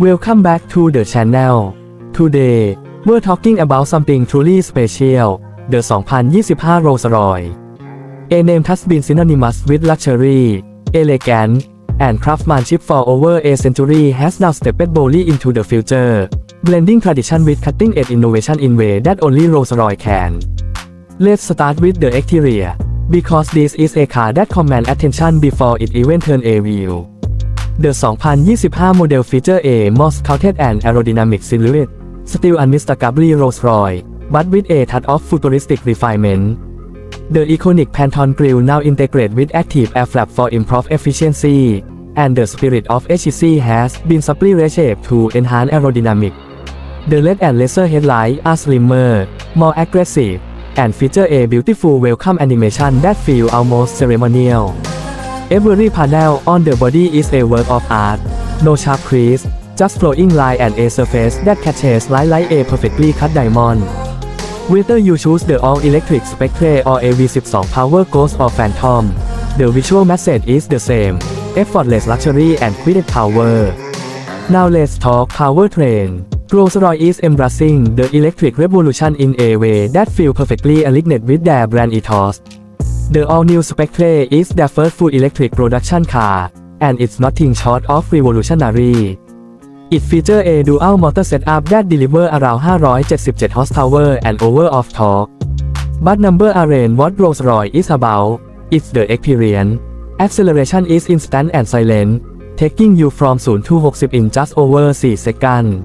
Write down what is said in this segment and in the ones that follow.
Welcome back to the channel. Today, we're talking about something truly special, the 2025 Rolls-Royce. A name has been synonymous with luxury, elegance, and craftsmanship for over a century has now stepped boldly into the future, blending tradition with cutting-edge innovation in way that only Rolls-Royce can. Let's start with the exterior, because this is a car that commands attention before it even turns a wheel. The 2025 model feature a more sculpted and aerodynamic silhouette, still unmistakably Rolls-Royce, but with a touch of futuristic refinement. The iconic Phantom grille now integrated with active air flap for improved efficiency, and the spirit of HCC has been subtly reshaped to enhance aerodynamic. The LED and laser headlights are slimmer, more aggressive, and feature a beautiful welcome animation that feels almost ceremonial. Every panel on the body is a work of art. No sharp crease, just flowing line and a surface that catches light like a perfectly cut diamond. Whether you choose the all-electric Spectre or a V12 Power Ghost or Phantom, the visual message is the same, effortless luxury and quiet power. Now let's talk powertrain. Rolls-Royce is embracing the electric revolution in a way that feels perfectly aligned with their brand ethos. The all-new Spectre is their first full electric production car, and it's nothing short of revolutionary. It features a dual motor setup that delivers around 577 horsepower and over of torque. But number arrange what Rolls-Royce is about, it's the experience. Acceleration is instant and silent, taking you from 0 to 60 in just over 4 seconds.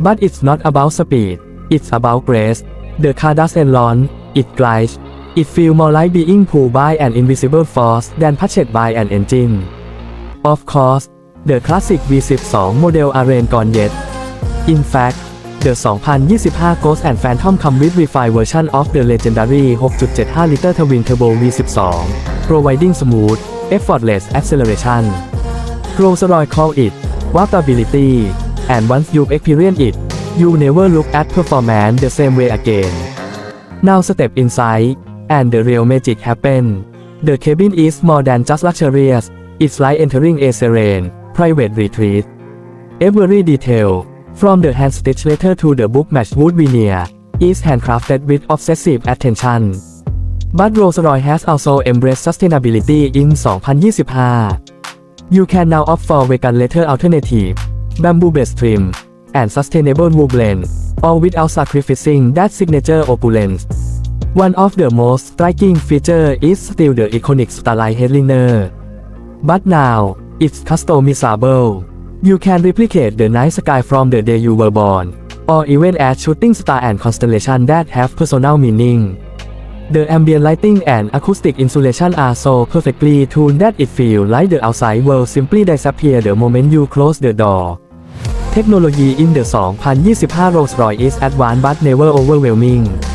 But it's not about speed, it's about grace. The car doesn't launch, it glides. It feel more like being pulled by an invisible force than pushed by an engine. Of course, the classic V12 model aren't gone yet. In fact, the 2025 Ghost and Phantom come with refined version of the legendary 6.75-liter twin turbo V12, providing smooth, effortless acceleration. Rolls-Royce call it walkability, and once you've experienced it, you never look at performance the same way again. Now step inside, and the real magic happen. The cabin is more than just luxurious, it's like entering a serene, private retreat. Every detail, from the hand-stitched letter to the book-matched wood veneer, is handcrafted with obsessive attention. But Rolls-Royce has also embraced sustainability in 2025. You can now opt for vegan leather alternative, bamboo-based trim, and sustainable wool blend, all without sacrificing that signature opulence. One of the most striking features is still the iconic Starlight headliner. But now, it's customizable. You can replicate the night sky from the day you were born, or even add shooting star and constellation that have personal meaning. The ambient lighting and acoustic insulation are so perfectly tuned that it feels like the outside world simply disappears the moment you close the door. Technology in the 2025 Rolls-Royce is advanced but never overwhelming.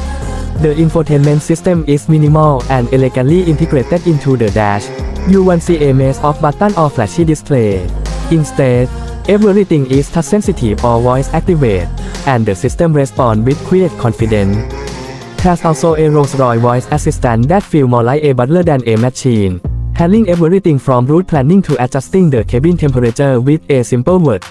The infotainment system is minimal and elegantly integrated into the dash. You won't see a mess of button or flashy display. Instead, everything is touch sensitive or voice activated, and the system responds with quiet confidence. There's also a Rolls-Royce voice assistant that feels more like a butler than a machine, handling everything from route planning to adjusting the cabin temperature with a simple word.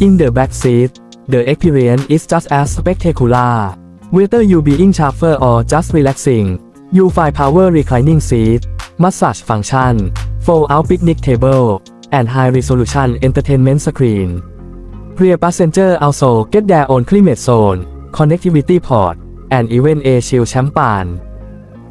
In the back seat, the experience is just as spectacular. Whether you being sharper or just relaxing, you find power reclining seat, massage function, fold-out picnic table, and high-resolution entertainment screen. Rear passenger also get their own climate zone, connectivity port, and even a chill champagne.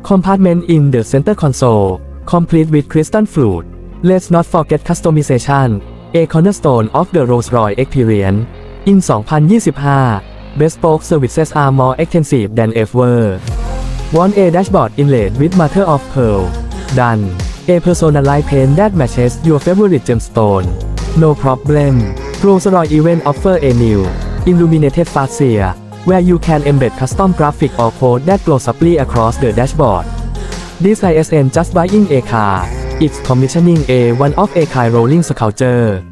Compartment in the center console, complete with crystal flute. Let's not forget customization, a cornerstone of the Rolls-Royce experience. In 2025, bespoke services are more extensive than ever. Want a dashboard inlaid with mother of pearl? Done. A personalized paint that matches your favorite gemstone? No problem. Rolls-Royce even offer a new, illuminated fascia, where you can embed custom graphic or code that glow subtly across the dashboard. This ISN just buying a car. It's commissioning a one-of-a-kind rolling sculpture.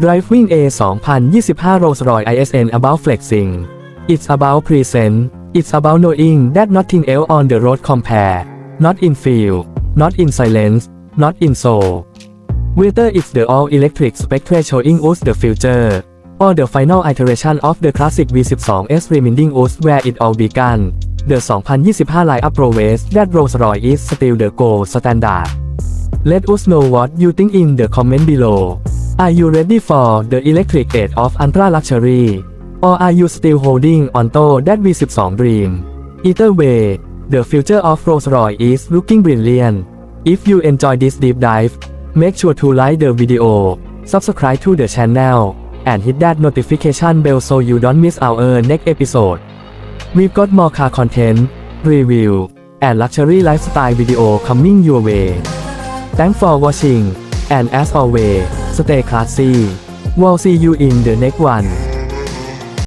Driving a 2025 Rolls-Royce ISN about flexing. It's about present. It's about knowing that nothing else on the road compare. Not in feel, not in silence, not in soul. Whether it's the all-electric Spectre showing us the future, or the final iteration of the classic V12's reminding us where it all began. The 2025 lineup proves that Rolls-Royce is still the gold standard. Let us know what you think in the comment below. Are you ready for the electric age of ultra luxury? Or are you still holding on to that V12 dream? Either way, the future of Rolls-Royce is looking brilliant. If you enjoy this deep dive, make sure to like the video, subscribe to the channel, and hit that notification bell so you don't miss our next episode. We've got more car content, review, and luxury lifestyle video coming your way. Thanks for watching, and as always, stay classy. We'll see you in the next one.